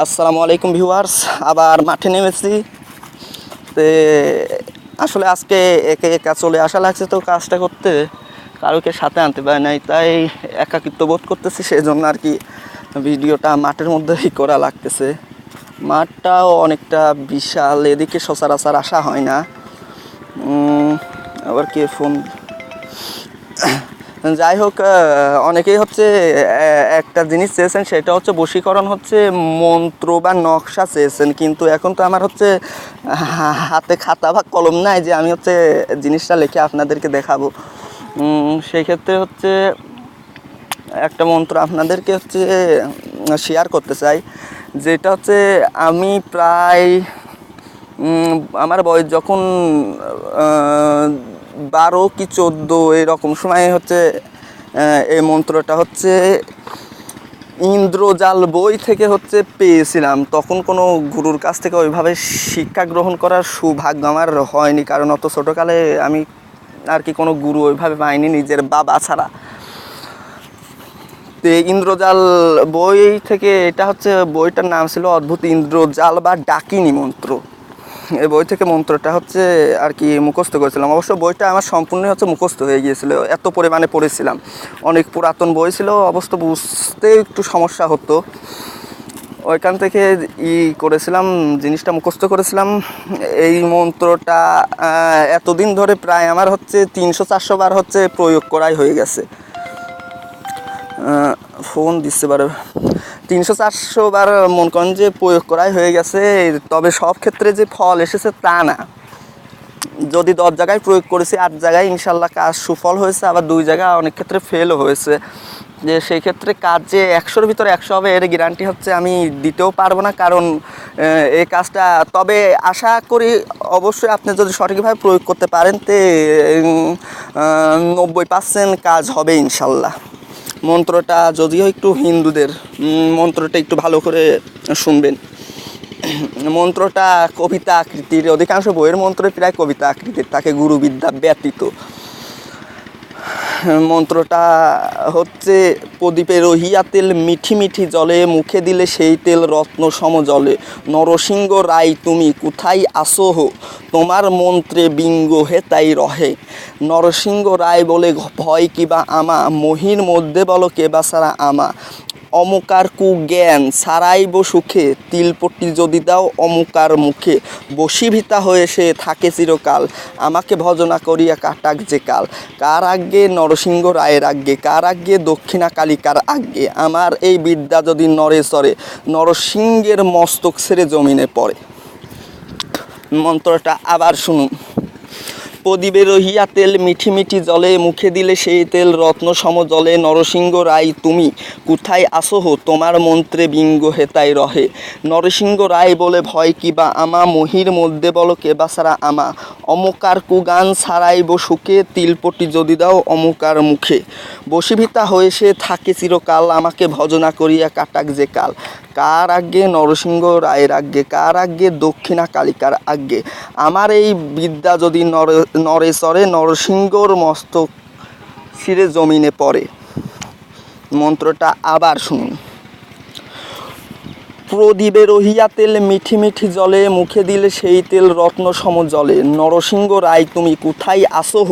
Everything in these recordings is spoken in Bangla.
আসসালামু আলাইকুম ভিউয়ার্স, আবার মাঠে নেমেছি। তে আসলে আজকে একে একা চলে আসা লাগছে তো কাজটা করতে, কারোকে সাথে আনতে পারে নাই, তাই একাকিত্ব বোধ করতেছি সেই জন্য আর কি ভিডিওটা মাঠের মধ্যেই করা লাগতেছে। মাঠটাও অনেকটা বিশাল, এদিকে সচরাচর আসা হয় না। আবার কে ফোন যাই হোক অনেকেই হচ্ছে একটা জিনিস চেয়েছেন সেটা হচ্ছে বশীকরণ হচ্ছে মন্ত্র বা নকশা চেয়েছেন কিন্তু এখন তো আমার হচ্ছে হাতে খাতা বা কলম নাই যে আমি হচ্ছে জিনিসটা লিখে আপনাদেরকে দেখাবো। উম, সেই ক্ষেত্রে হচ্ছে একটা মন্ত্র আপনাদেরকে হচ্ছে শেয়ার করতে চাই যেটা হচ্ছে আমি প্রায় আমার বয়স যখন বারো কি চোদ্দ এরকম। সময় হচ্ছে এই মন্ত্রটা হচ্ছে, ইন্দ্রজাল বই থেকে হচ্ছে পেয়েছিলাম। তখন কোনো গুরুর কাছ থেকে ওইভাবে শিক্ষা গ্রহণ করার সৌভাগ্য আমার হয়নি, কারণ অত ছোটোকালে আমি আর কি কোনো গুরু ওইভাবে পাইনি, নিজের বাবা ছাড়া। তো ইন্দ্রজাল বই থেকে, এটা হচ্ছে বইটার নাম ছিল অদ্ভুত ইন্দ্রজাল বা ডাকিনী মন্ত্র। এই বই থেকে মন্ত্রটা হচ্ছে আর কি মুখস্থ করেছিলাম। অবশ্য বইটা আমার সম্পূর্ণ হচ্ছে মুখস্থ হয়ে গিয়েছিল, এত পরিমাণে পড়েছিলাম। অনেক পুরাতন বই ছিল, অবশ্য বুঝতে একটু সমস্যা হতো। ওইখান থেকে ই করেছিলাম, জিনিসটা মুখস্থ করেছিলাম। এই মন্ত্রটা এতদিন ধরে প্রায় আমার হচ্ছে তিনশো চারশো বার হচ্ছে প্রয়োগ করাই হয়ে গেছে। ফোন দিচ্ছে পারে তিনশো চারশো বার মন করেন যে প্রয়োগ করাই হয়ে গেছে, তবে সব ক্ষেত্রে যে ফল এসেছে তা না। যদি দশ জায়গায় প্রয়োগ করেছি, আট জায়গায় ইনশাল্লাহ কাজ সুফল হয়েছে, আবার দুই জায়গায় অনেক ক্ষেত্রে ফেলও হয়েছে। যে সেই ক্ষেত্রে কাজ যে একশোর ভিতরে একশো হবে, এর গ্যারান্টি হচ্ছে আমি দিতেও পারব না, কারণ এই কাজটা, তবে আশা করি অবশ্যই আপনি যদি সঠিকভাবে প্রয়োগ করতে পারেন, তে নব্বই পার্সেন্ট কাজ হবে ইনশাল্লাহ। মন্ত্রটা যদিও একটু হিন্দুদের মন্ত্রটা একটু ভালো করে শুনবেন। মন্ত্রটা কবিতা আকৃতির, অধিকাংশ বইয়ের মন্ত্র প্রায় কবিতা আকৃতির, তাকে গুরুবিদ্যা ব্যতীত। মন্ত্রটা হচ্ছে প্রদীপে রহিয়া তেল, মিঠি মিঠি জলে, মুখে দিলে সেই তেল, রত্ন সম জলে। নরসিংহ রায় তুমি কোথায় আসো হো? তোমার মন্ত্রে বিঙ্গ হে, তাই রহে। নরসিংহ রায় বলে, ভয় কিবা আমা? মহির মধ্যে বলো কেবা সারা আমা? অমুকার কু জ্ঞান সারাইব সুখে। তিলপট্টি যদি দাও অমুকার মুখে, বশীভিতা হয়ে সে থাকে চিরকাল। আমাকে ভজনা করিয়া কাটাক যে কাল। কার আজ্ঞে? নরসিংহ রায়ের আজ্ঞে। কার আজ্ঞে? দক্ষিণা কালিকার আজ্ঞে। আমার এই বিদ্যা যদি নরে সরে নরসিংহের মস্তক ছেড়ে জমিনে পড়ে। মন্ত্রটা আবার শুনুন। প্রদীপে রহিয়া তেল মিঠি মিঠি জলে, মুখে দিলে সেই তেল রত্ন সম জলে, নরসিংহ রায় তুমি কোথায় আসো হো? তোমার মন্ত্রে বিঙ্গ হেতাই রহে। নরসিংহ রায় বলে ভয় কিবা আমা, মহির মধ্যে বলো কেবা সারা আমা। অমুকার কুগান ছাড়াইব সুখে, তিলপটি যদি দাও অমুকার মুখে। বশীভিতা হয়ে সে থাকে চিরকাল, আমাকে ভজনা করিয়া কাটাক যে কাল। কার আজ্ঞে নরসিংহ রায়ের আজ্ঞে? কার আজ্ঞে দক্ষিণা কালিকার আজ্ঞে? আমার এই বিদ্যা যদি নরে নরে সরে, নরসিংহর মস্তক ছিঁড়ে জমিনে পড়ে। মন্ত্রটা আবার শুনুন। প্রদীপে রহিয়া তেল, মিঠি মিঠি জলে, মুখে দিলে সেই তেল, রত্ন সম জলে। নরসিংহ রায়, তুমি কোথায় আসো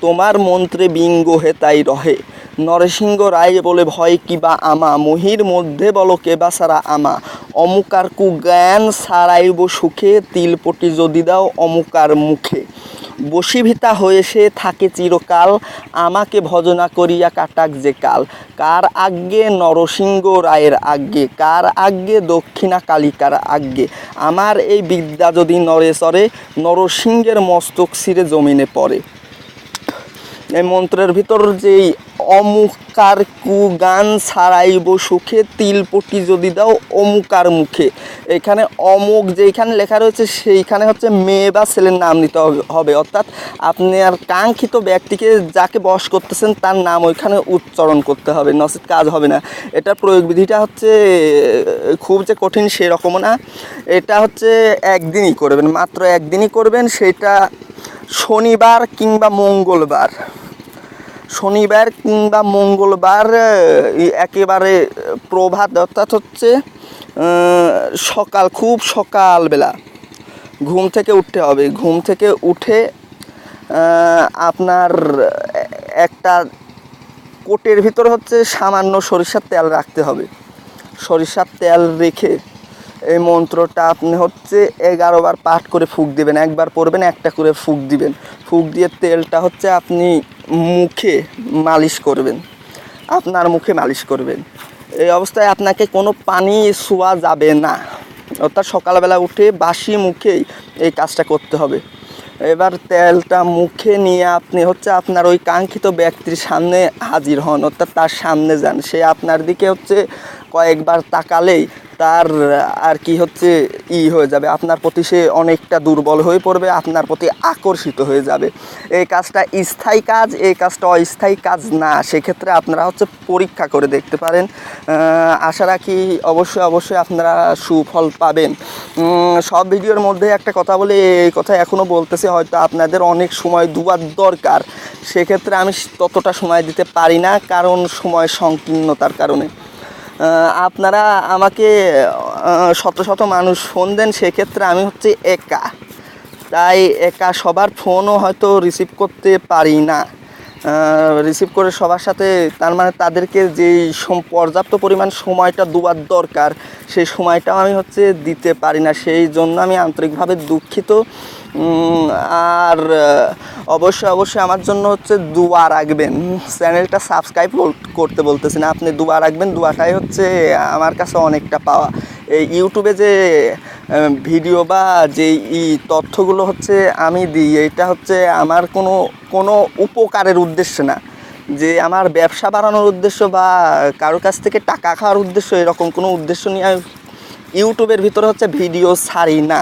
তোমার মন্ত্রে বিঙ্গ হে তাই রহে। নরসিংহ রায় বলে ভয় কিবা আমা? মহির মধ্যে বলো কেবা সারা আমা? অমুকার কু জ্ঞান সারাইব সুখে, তিলপটি যদি দাও অমুকার মুখে। বশীভিতা হয়ে সে থাকে চিরকাল, আমাকে ভজনা করিয়া কাটাক যে কাল। কার আজ্ঞে? নরসিংহ রায়ের আজ্ঞে। কার আজ্ঞে? দক্ষিণা কালিকার আজ্ঞে। আমার এই বিদ্যা যদি নরে সরে নরসিংহের মস্তক ছিঁড়ে জমিনে পড়ে। এই মন্ত্রের ভিতর যেই অমুকার কু গান ছাড়াইব সুখে তিলপটি যদি দাও অমুকার মুখে। এখানে অমুক যেখানে লেখা রয়েছে, সেইখানে হচ্ছে মেয়ে বা ছেলের নাম নিতে হবে- অর্থাৎ আপনি আর কাঙ্ক্ষিত ব্যক্তিকে যাকে বশ করতেছেন, তার নাম ওইখানে উচ্চারণ করতে হবে নচেত কাজ হবে না। এটা প্রয়োগ বিধিটা হচ্ছে, খুব যে কঠিন সেরকমও না। এটা হচ্ছে একদিনই করবেন, মাত্র একদিনই করবেন, সেটা শনিবার কিংবা মঙ্গলবার। শনিবার কিংবা মঙ্গলবার একেবারে প্রভাত অর্থাৎ হচ্ছে সকাল, খুব সকালবেলা ঘুম থেকে উঠতে হবে। ঘুম থেকে উঠে আপনার একটা কোটের ভিতর হচ্ছে সামান্য সরিষার তেল রাখতে হবে। সরিষার তেল রেখে এই মন্ত্রটা আপনি হচ্ছে এগারো বার পাঠ করে ফুক দিবেন। একবার পড়বেন, একটা করে ফুক দিবেন। ফুক দিয়ে তেলটা হচ্ছে আপনি মুখে মালিশ করবেন। আপনার মুখে মালিশ করবেন। এই অবস্থায় আপনাকে কোনো পানি ছোঁয়া যাবে না। অর্থাৎ সকালবেলা উঠে বাসি মুখেই এই কাজটা করতে হবে। এবার তেলটা মুখে নিয়ে আপনি হচ্ছে আপনার ওই কাঙ্ক্ষিত ব্যক্তির সামনে হাজির হন। অর্থাৎ তার সামনে যান। সে আপনার দিকে হচ্ছে কয়েকবার তাকালেই তার আর কি হচ্ছে, ই হয়ে যাবে। আপনার প্রতি সে অনেকটা দুর্বল হয়ে পড়বে, আপনার প্রতি আকর্ষিত হয়ে যাবে। এই কাজটা স্থায়ী কাজ, এই কাজটা অস্থায়ী কাজ না। সেক্ষেত্রে আপনারা হচ্ছে পরীক্ষা করে দেখতে পারেন। আশা রাখি অবশ্যই অবশ্যই আপনারা সুফল পাবেন। সব ভিডিওর মধ্যে একটা কথা বলে, এই কথা এখনও বলতেছে, হয়তো আপনাদের অনেক সময় দুবার দরকার। সেক্ষেত্রে আমি ততটা সময় দিতে পারি না, কারণ সময় সংকীর্ণতার কারণে। আপনারা আমাকে শত শত মানুষ ফোন দেন, সেক্ষেত্রে আমি হচ্ছে একা। তাই একা সবার ফোনও হয়তো রিসিভ করতে পারি না। রিসিভ করে সবার সাথে, তার মানে তাদেরকে যেই পর্যাপ্ত পরিমাণ সময়টা দেওয়ার দরকার, সেই সময়টাও আমি হচ্ছে দিতে পারি না। সেই জন্য আমি আন্তরিকভাবে দুঃখিত। আর অবশ্যই অবশ্যই আমার জন্য হচ্ছে দুয়া রাখবেন। চ্যানেলটা সাবস্ক্রাইব করতে বলতেছি না। আপনি দুয়া রাখবেন। দুয়াটাই হচ্ছে আমার কাছে অনেকটা পাওয়া। এই ইউটিউবে যে ভিডিও বা যে তথ্যগুলো হচ্ছে আমি দিই, এটা হচ্ছে আমার কোনো কোনো উপকারের উদ্দেশ্য না। যে আমার ব্যবসা বাড়ানোর উদ্দেশ্য বা কারোর কাছ থেকে টাকা খাওয়ার উদ্দেশ্য এরকম কোনো উদ্দেশ্য নিয়ে আমি ইউটিউবের ভিতরে হচ্ছে ভিডিও ছাড়ি না।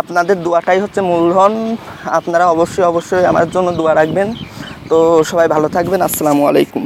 আপনাদের দোয়াটাই হচ্ছে মূলধন। আপনারা অবশ্যই অবশ্যই আমার জন্য দোয়া রাখবেন। তো সবাই ভালো থাকবেন। আসসালামু আলাইকুম।